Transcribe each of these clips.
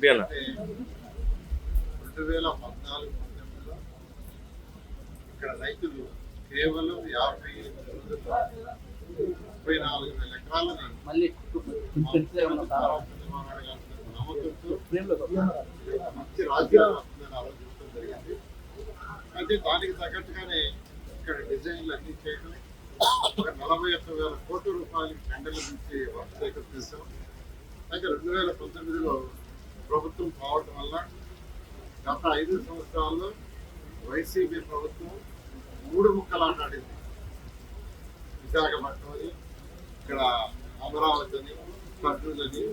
పంపించాల? అంటే రెండు వేల పద్నాలుగు పంతొమ్మిదిలో ఇక్కడ రైతులు కేవలం యాభై ముప్పై నాలుగు వేల ఎకరాలని మళ్ళీ మంచి రాజ్యాంగం ఆలోచించడం జరిగింది. అయితే దానికి తగ్గట్టుగానే ఇక్కడ డిజైన్లు అన్ని చేయడం ఒక నలభై ఒక్క వేల కోట్ల రూపాయలకి టెండర్లు పిలిచి వర్క్ సేకరిస్తాం అయితే రెండు వేల పంతొమ్మిదిలో ప్రభుత్వం కావటం వల్ల గత ఐదు సంవత్సరాల్లో వైసీపీ ప్రభుత్వం మూడు ముక్కలాటాడింది విశాఖపట్నం అని ఇక్కడ అమరావతి అని కర్నూలు అని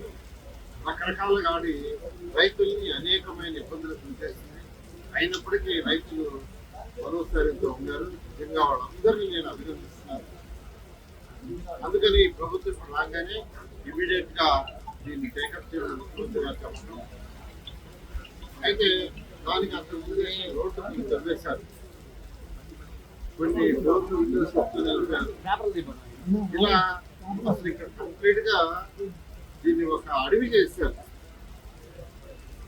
రకరకాలుగా ఆడి రైతుల్ని అనేకమైన ఇబ్బందులు గురిచేసింది అయినప్పటికీ రైతులు మరోసారితో ఉన్నారు. నిజంగా వాళ్ళందరినీ నేను అభినందిస్తున్నాను. అందుకని ప్రభుత్వం రాగానే ఇమీడియట్గా దీన్ని టేకప్ చేయడం చెప్పడం అయితే దానికి అంత ముందే రోడ్డు చదివేశారు. కొన్ని విండోస్ ఇలా అసలు ఇక్కడ కంప్లీట్గా దీన్ని ఒక అడవి చేశారు.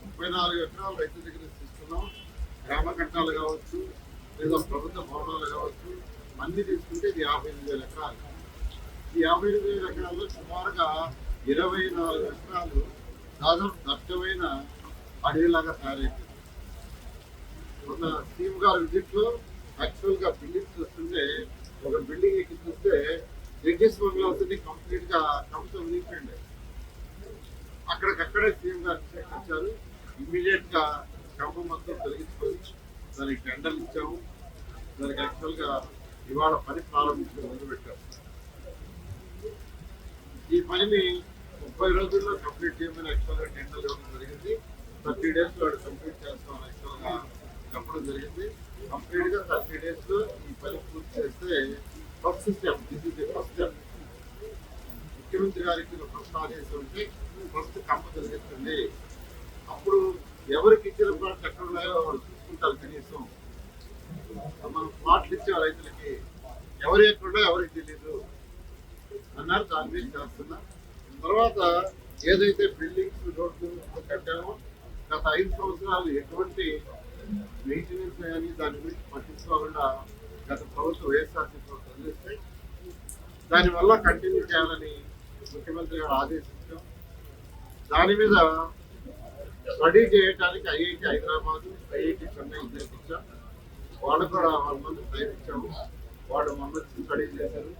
ముప్పై నాలుగు ఎకరాలు రైతు దగ్గర తీసుకున్నాం. గ్రామ కట్టాలు కావచ్చు లేదా ప్రభుత్వ భవనాలు కావచ్చు అన్ని తీసుకుంటే ఇది యాభై ఎనిమిది వేల ఎకరాలు. ఈ యాభై ఎనిమిది వేల ఎకరాల్లో సుమారుగా ఇరవై నాలుగు ఎకరాలు దాదాపు దట్టమైన అడవిలాగా తయారైంది మొన్న సీఎం గారి విజిట్లో యాక్చువల్గా బిల్డింగ్ చూస్తుంటే ఒక బిల్డింగ్ ఎక్కి చూస్తే జడ్జెస్ బంగ్లాస్ కంప్లీట్గా కవిత నింపండి అక్కడికక్కడే సీఎం గారు సేకరించారు ఇమ్మీడియట్గా కంప మొత్తం తొలగించుకొని దానికి టెండర్లు ఇచ్చాము. దానికి యాక్చువల్గా ఇవాళ పని ప్రారంభించి మొదలుపెట్టాము. పనిని ముప్పై రోజుల్లో కంప్లీట్ చేయమని యాక్చువల్గా టెండర్ ఇవ్వడం జరిగింది. థర్టీ డేస్లో కంప్లీట్ చేస్తామని యాక్చువల్గా చెప్పడం జరిగింది. కంప్లీట్గా థర్టీ డేస్లో ఈ పని పూర్తి చేస్తే first step this is the first step ముఖ్యమంత్రి గారికి ఫస్ట్ ఆదేశం ఉంటే ఫస్ట్ కంప జరిగిస్తుంది అప్పుడు ఎవరికి చేస్తున్నా తర్వాత ఏదైతే బిల్డింగ్స్ రోడ్లు కట్టామో గత ఐదు సంవత్సరాలు ఎటువంటి మెయింటెనెన్స్ కానీ దాని గురించి పట్టించుకోకుండా గత ప్రభుత్వం వైఎస్ఆర్సీ ప్రభుత్వం అందిస్తే దానివల్ల కంటిన్యూ చేయాలని ముఖ్యమంత్రి గారు ఆదేశించాం దాని మీద స్టడీ చేయడానికి ఐఐటి హైదరాబాద్ ఐఐటి చెన్నై చేయించాం వాళ్ళు కూడా వాళ్ళ మంది ప్రయత్నించాము. వాళ్ళు మమ్మల్ని స్టడీ చేశారు.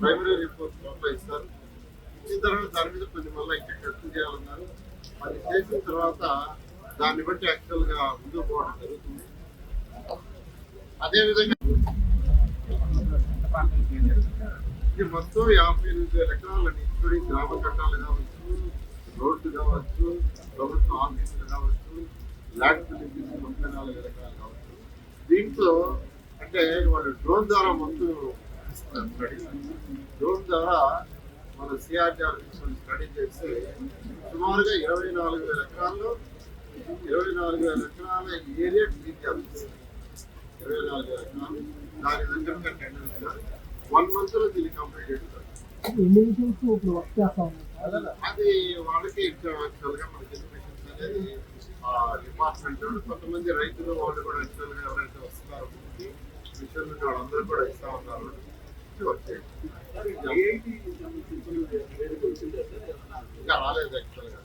ప్రైమరీ రిపోర్ట్ పంపిస్తారు ఇస్తారు తర్వాత దాని మీద కొన్ని మళ్ళీ ఇంకా ఖర్చు చేయాలన్నారు. అది చేసిన తర్వాత దాన్ని బట్టి యాక్చువల్గా ముందుకు పోవడం జరుగుతుంది. అదేవిధంగా ఇది మొత్తం యాభై ఎనిమిది వేల ఎకరాలని ఇంక్లూడింగ్ గ్రామ కట్టాలు కావచ్చు రోడ్లు కావచ్చు ప్రభుత్వ ఆఫీసులు కావచ్చు ల్యాండ్ ఫిలింగ్ ముప్పై నాలుగు వేల ఎకరాలు కావచ్చు. దీంట్లో అంటే వాళ్ళు డ్రోన్ ద్వారా ముందు డ్రోన్ ద్వారా మన సిఆర్టీఆర్ స్టడీ చేస్తే సుమారుగా ఇరవై నాలుగు వేల ఎకరాల్లో ఇరవై నాలుగు వేల ఎకరాల ఏరియా క్లీన్ చేయాలి. ఇరవై నాలుగు వేల ఎకరాలు దాని దగ్గర వన్ మంత్లో దీన్ని కంప్లీట్ చేస్తారు. అది వాళ్ళకి ఇచ్చాం యాక్చువల్గా మనకి అనేది డిపార్ట్మెంట్ కొంతమంది రైతులు వాళ్ళు కూడా యాక్చువల్గా ఎవరైతే వస్తున్నారో నుండి వాళ్ళందరూ కూడా ఇస్తా ఉన్నారు. వచ్చేది. ఇంకా రాలేదు యాక్చువల్గా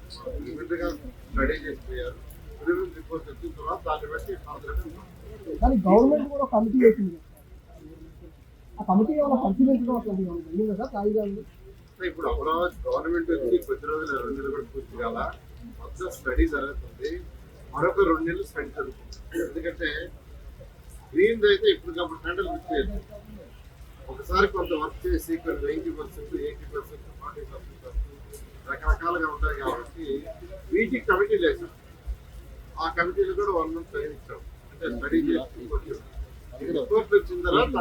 లిమిట్గా స్టడీ చేసిపోయారు ప్రిలిమినరీ రిపోర్ట్ వచ్చిన తర్వాత దాన్ని బట్టి ఫర్దర్ కానీ గవర్నమెంట్ కూడా కమిటీ వేసింది. ఆ కమిటీ ఏమైనా పరిశీలించడం అట్లాంటివి ఏమైనా జరిగిందా సార్ ఖాళీగా ఇప్పుడు అమరావతి గవర్నమెంట్ వచ్చి కొద్ది రోజులు రెండు నెలలు కూడా పూర్తి కాల మొత్తం స్టడీ జరుగుతుంది. మరొక రెండు నెలలు స్టడీ జరుగుతుంది. ఎందుకంటే గ్రీన్ అయితే ఇప్పుడు ఇప్పటికప్పుడు టెండర్లు ఇచ్చేది ఒకసారి కొంత వర్క్ చేసి కొన్ని ninety percent eighty percent forty percent రకరకాలుగా ఉంటాయి కాబట్టి వీటికి కమిటీలు వేసాం ఆ కమిటీలు కూడా వన్ మంత్ టైం ఇచ్చాం స్టడీ చేసి రిపోర్ట్ వచ్చిన తర్వాత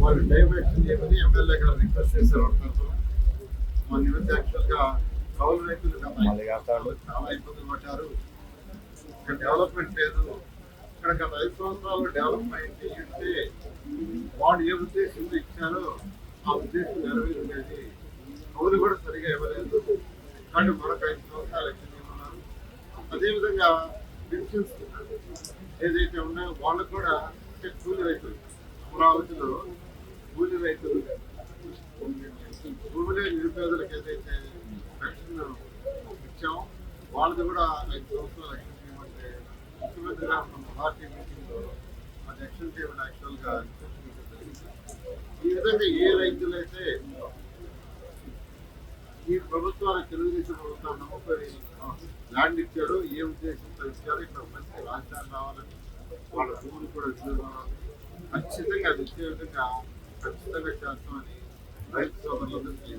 వాళ్ళు డైవర్షన్ చేయమని ఎమ్మెల్యే గారు రిక్వెస్ట్ చేశారు మన నిమిత్త యాక్చువల్ కౌలు రైతులు చాలా ఇబ్బందులు పడ్డారు ఇక్కడ డెవలప్మెంట్ లేదు ఇక్కడ గత ఐదు సంవత్సరాలు డెవలప్మెంట్ ఉంటే వాడు ఏ ఉద్దేశంతో ఇచ్చారో ఆ ఉద్దేశం నెరవేరుండేది కౌలు కూడా సరిగా ఇవ్వలేదు కానీ మరొక ఐదు సంవత్సరాలు అదేవిధంగా పెన్షన్స్ ఏదైతే ఉన్నాయో వాళ్ళకు కూడా అంటే కూలి రైతులు అమరావతిలో కూలి రైతులు భూమిలే నిరుపేదలకు ఏదైతే పెన్షన్ ఇచ్చామో వాళ్ళది కూడా ఐదు సంవత్సరాలు ఎక్షన్ చేయమంటే ముఖ్యమంత్రి గారు మన పార్టీ మీటింగ్లో అది ఎక్షన్ చేయమని యాక్చువల్గా ఈ విధంగా ఏ రైతులైతే ఈ ప్రభుత్వాలు తెలుగుదేశం ప్రభుత్వం నమ్మకం ల్యాండ్ ఇచ్చారు ఏ ఉద్దేశంతో ఇచ్చారు ఇక్కడ మంచి రాజధాని రావాలని వాళ్ళ భూములు కూడా విడుదల ఖచ్చితంగా అది ఇచ్చే విధంగా ఖచ్చితంగా చేస్తామని రైతు సోదరులందరికీ